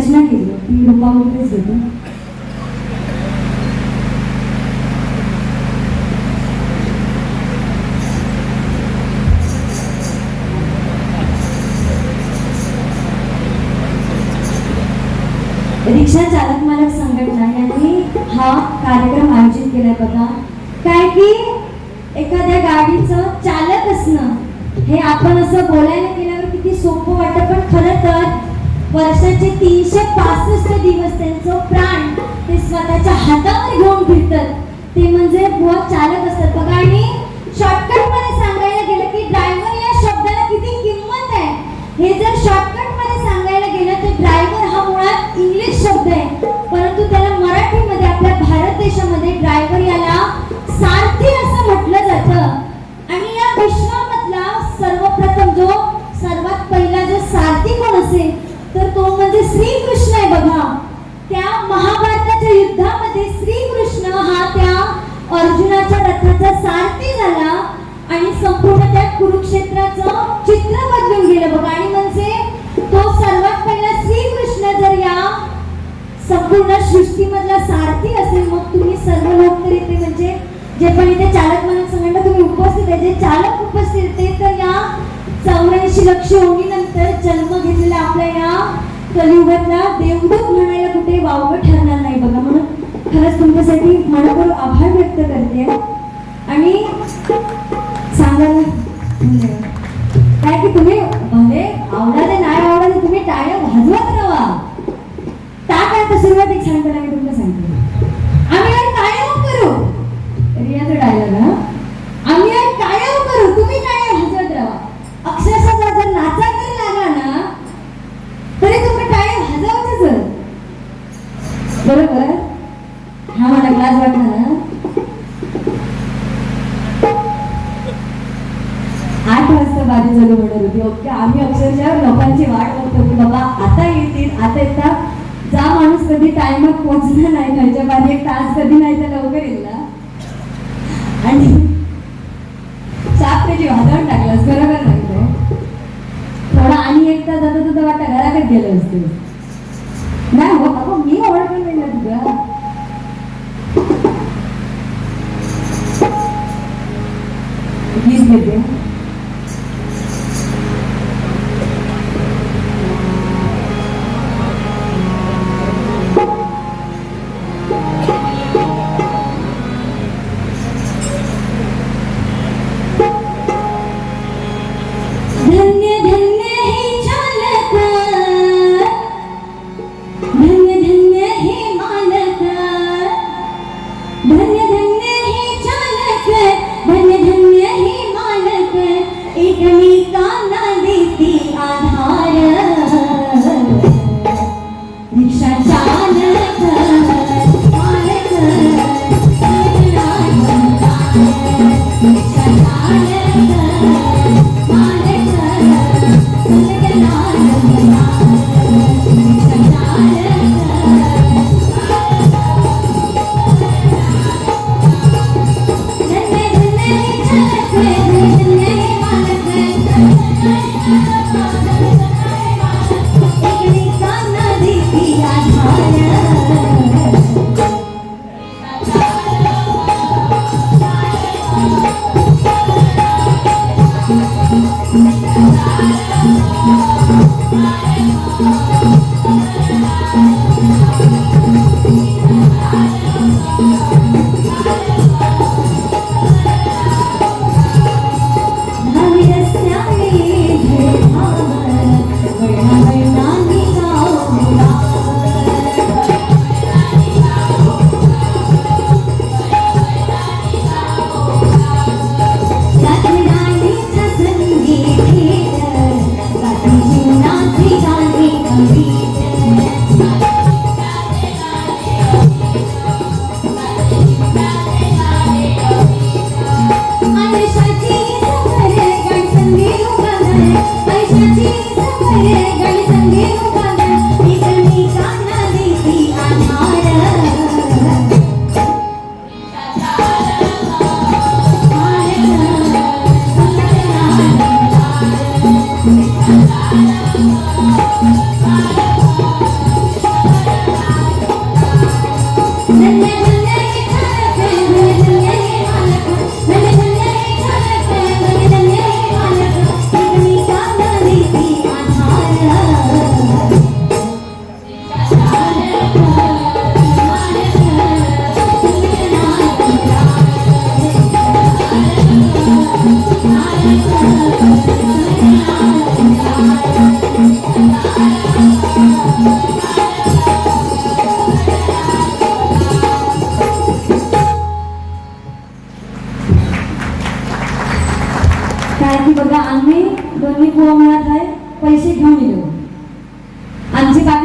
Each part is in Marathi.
रचना केली. ती रूपामध्येच घेतो रिक्षा चालक मालक संघटना यांनी हा कार्यक्रम आयोजित केला बघा. काय की एखाद्या गाडीचं चालक असणं हे आपण असं बोलायला गेल्यावर किती सोपं वाटतं पण खरं तर वर्षाचे तीनशे पासष्ट दिवस त्यांचं प्राण ते स्वतःच्या हातावर घेऊन फिरतात. ते म्हणजे बुवा चालक असतात. बघा आणि शॉर्टकटमध्ये सांगायला गेलं की ड्रायव्हर या शब्दाला किती किंमत आहे. हे जर शॉर्टकटमध्ये सांगायला गेलं तर ड्रायव्हर हा मुळात इंग्लिश शब्द आहे. परंतु त्याला मराठीमध्ये आपल्या भारत देशामध्ये ड्रायव्हर याला सारथी असं म्हटलं जातं. आणि या विश्वामधला सर्वप्रथम जो सर्वात पहिला जो सारथी कोण असेल? तर तो म्हणजे श्रीकृष्ण आहे बघा. त्या महाभारताच्या युद्धामध्ये श्रीकृष्ण हा त्या अर्जुनाच्या रथाचा सारथी झाला आणि संपूर्ण त्या कुरुक्षेत्राचं चित्र बदलून गेलं बघा. आणि म्हणजे तो सर्वात पहिला श्रीकृष्ण जर या संपूर्ण सृष्टीमधला सारथी असेल मग तुम्ही सर्व लोक तर इथे म्हणजे जे पण इथे चालक म्हणून संघटना तुम्ही उपस्थित आहे जे चालक उपस्थित आहे ते तर या चौऱ्याऐंशी लक्ष तर जन्म घेतलेल्या आपल्या या कलियुगातला देवदूत म्हणायला कुठे वावगं ठरणार नाही बघा. म्हणून खरंच तुमच्यासाठी मनापूर्वक आभार व्यक्त करते. आणि सांगायला म्हणजे काय की तुम्ही भले आवडाले नाही आवडाले तुम्ही टाळ्या वाजवत राहा. का काय तर सुरुवात एक सांगताना मी तुमचं सांगते. आम्ही आज करू? रियाचा डायलॉग हा आम्ही आज कायम करू तुम्ही टाळ्या वाजवत राहा अक्षरशः जर जर नाचा जरी लागला ना तरी तुम्ही टाळ्या वाजवायचंच बरोबर? हा मला क्लास वाटला आठ वाजता बाजी चालू म्हणत होती ओके आम्ही अक्षरशः लोकांची वाट बघतो की बाबा आता येतील आता येतात. जा माणूस कधी टायमात पोहोचला नाही खालच्या बाजी एक तास कधी नाही तर लवकर येईल ना? आणि चाप त्याची वादळ टाकलास बरोबर सांगतोय थोडा आणि एक तास जाता तुझा वाटतं घराकडे गेलं असते. नाही हो अगो मी ओळखलं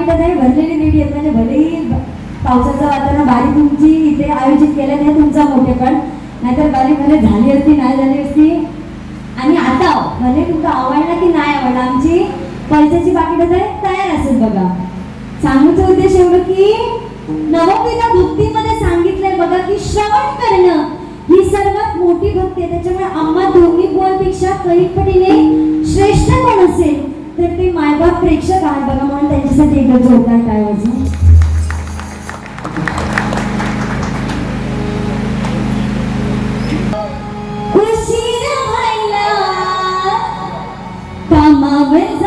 आमची पाकिट आहे भरलेली रेडी आहेत म्हणजे भलेही पावसाचं वातावरण बारी तुमची इथे आयोजित केलं नाही तुमचा मोठेपण. नाहीतर बारी भले झाली असती नाही झाली असती. आणि आता भले तुमका आवडला की नाही आवडला आमची पैशाची पाकिट आहे? तयार असेल बघा. सांगूच उद्देश एवढं की नवमीला भक्तीमध्ये सांगितलंय बघा की श्रवण करणं ही सर्वात मोठी भक्ती आहे. त्याच्यामुळे आम्हा दोन्ही बुवांपेक्षा काही पटीने श्रेष्ठ कोण असेल? तर ते मायबाप प्रेक्षक आहेत बघा म्हणून त्यांच्यासाठी एकदा जोरदार काय वाजून उशीर व्हायला कामावर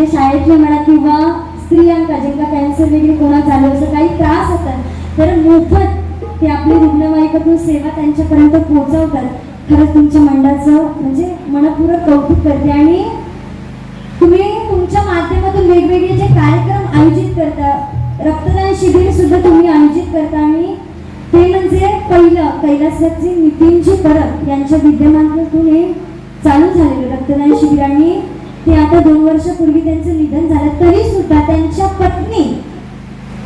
म्हणजे शाळेतले म्हणा किंवा स्त्रियांका ज्यांना कॅन्सर वगैरे कोणा झालं असं काही त्रास होतात तर मोफत ते आपली रुग्णवाहिकातून सेवा त्यांच्यापर्यंत पोहोचवतात. खरंच तुमच्या मंडळाचं म्हणजे मनपूर्वक कौतुक करते. आणि तुम्ही तुमच्या माध्यमातून वेगवेगळे जे कार्यक्रम आयोजित करता रक्तदान शिबिर सुद्धा तुम्ही आयोजित करता. आणि ते म्हणजे पहिलं कैलासची नितीनजी परब यांच्या विद्यमानातून हे चालू झालेलं रक्तदान शिबिर. आणि ते आता दोन वर्षापूर्वी त्यांचं निधन झालं तरी सुद्धा त्यांच्या पत्नी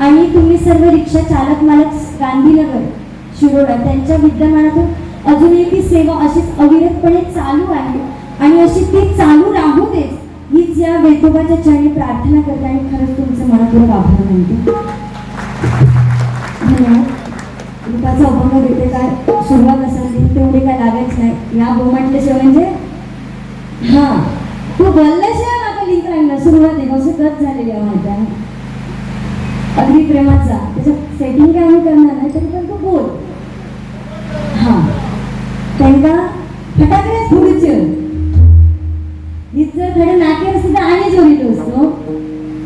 आणि तुम्ही सर्व रिक्षा चालक मालक गांधीनगर शिरोडा त्यांच्या विद्यमानातून अजूनही ती सेवा अशीच अविरतपणे चालू आहे. आणि अशी ती चालू राहू दे हीच या वेतोबाच्या चरणी प्रार्थना करते आणि खरंच तुमचं मनापूर्वक आभार मानते. रूपाचा अभंग देते काय सुरुवात असेल तेवढे काय लागायच नाही. या बोमाटल्याशिवाय म्हणजे हा. तू बोलल्याशिवाय माझा लिंक राहिला सुरुवात आहे कट झालेली आहे माझ्या अगदी प्रेमाचा. त्याच्या सेटिंग काय आम्ही करणार नाही तरी पण तू बोल. हा. त्यांना फटाकडे फुडचे जर थोडे नाके असते तर आणि जोरीत असतो.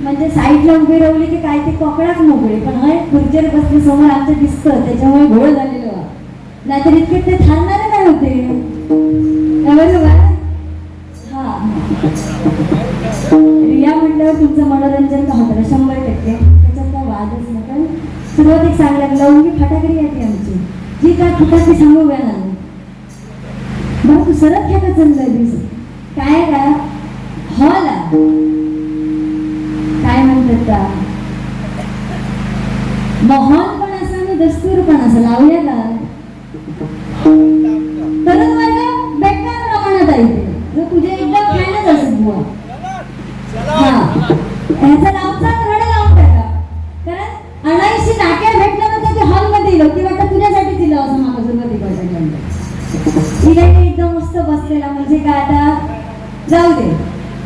म्हणजे साईडला उभे राहिले की काय ते कोकणात मोकळे. पण हय खुर्चीवर बसले समोर आमचं दिसतं. त्याच्यामुळे घोळ झालेलं. नाहीतर इतके ते थांबणारे काय होते? बरोबर रिया म्हटल्यावर तुमचं मनोरंजन का होतं शंभर टक्के. त्याच्यात काय वादच नाही पण सुरुवातीक सांगल्या लवंगी फटाकडी येते आमची. जी काय फुटत ती सांगू वेळ नाही बरं तू सरत खेळत चाललंय दिवस? काय का हॉल काय म्हणतात का हॉल पण असा आणि दस्तूर पण असा. लावूया का? आहे तुझे एकदा फॅनच असेल बुवा. हा. ह्याचा नावचा रड लावून त्याला. कारण अनाईशी नाक्या भेटलं ना तर ते हॉलमध्ये दिलं ती वाटतं तुझ्यासाठी दिलं असं मला सुरुवाती वाटायला ती एकदम मस्त बसलेला म्हणजे काय आता? जाऊ दे.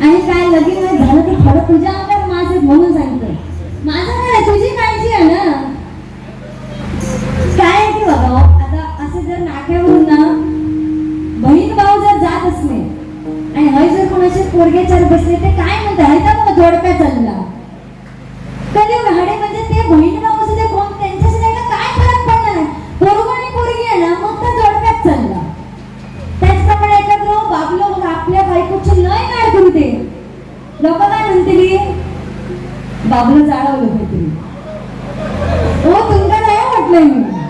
आणि काय लगीन झालं ते खरं तुझ्या अंगात माझ आहे म्हणून सांगतो माझं काय तुझी काळजी आहे ना. काय की बाबा? आता असं जर नाक्यावरून आणि हय जर कोणाचे पोरगे चार बसले ते काय म्हणतात? हय का मग जोडप्या चालला? कधी हाडे म्हणजे ते बहीण भाऊ असं ते कोण त्यांच्याशी नाही काय फरक पडणार नाही पोरगो आणि पोरगी आहे ना मग तर जोडप्यात चालला. त्याचप्रमाणे एखादं बाबलो मग आपल्या बायकोची लय नाड करू दे लोक काय म्हणतील? बाबलो जाळवलं होती. हो तुमका काय वाटलंय? मी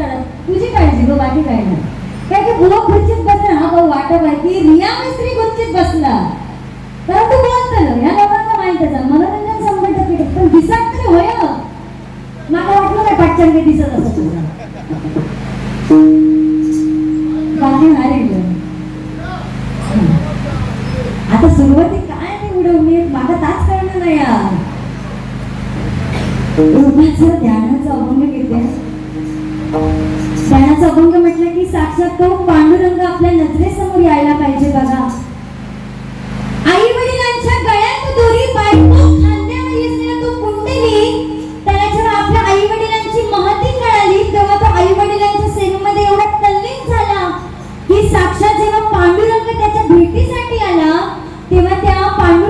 तरी तुझी काळजी गो बाकी काय नाही. काय की बुवा खुर्चीत बसला हा भाऊ वाटप आहे की रिया मिस्त्री खुर्चीत बसला. परंतु बोलतं ह्या लोकांना माहितच आहे मनोरंजन संबंध टक्के पण दिसत तरी होय हो. मला वाटलं काय पाठचांगे दिसत असत तुला. बाकी नाही आता सुरुवाती काय नाही उडवली मला ताच कळणार नाही यार. उभाचं ध्यानाचा अभंग घेते. ध्यानाचा अभंग म्हटलं की साक्षात तो पांडुरंग आपल्या नजरेसमोर यायला पाहिजे बघा. आई वडिलांच्या गळ्यात दोरी बायको खांद्यावर असलेला तो कुंडली त्याला जेव्हा आपल्या आई वडिलांची महती कळाली तेव्हा तो आई वडिलांच्या सेवेमध्ये एवढा तल्लीन झाला. की साक्षात जेव्हा पांडुरंग त्याच्या भेटीसाठी आला तेव्हा त्या पांडुरंगाने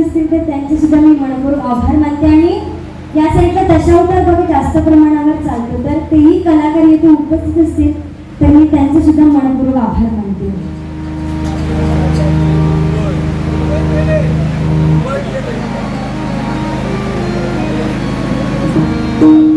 असतील तर त्यांचे सुद्धा मी मनपूर्वक आभार मानते आणि या साईडला दशावतार बघा जास्त प्रमाणावर चालतो. तर तेही कलाकार येथे उपस्थित असतील तर मी त्यांचे सुद्धा मनपूर्वक आभार मानते. या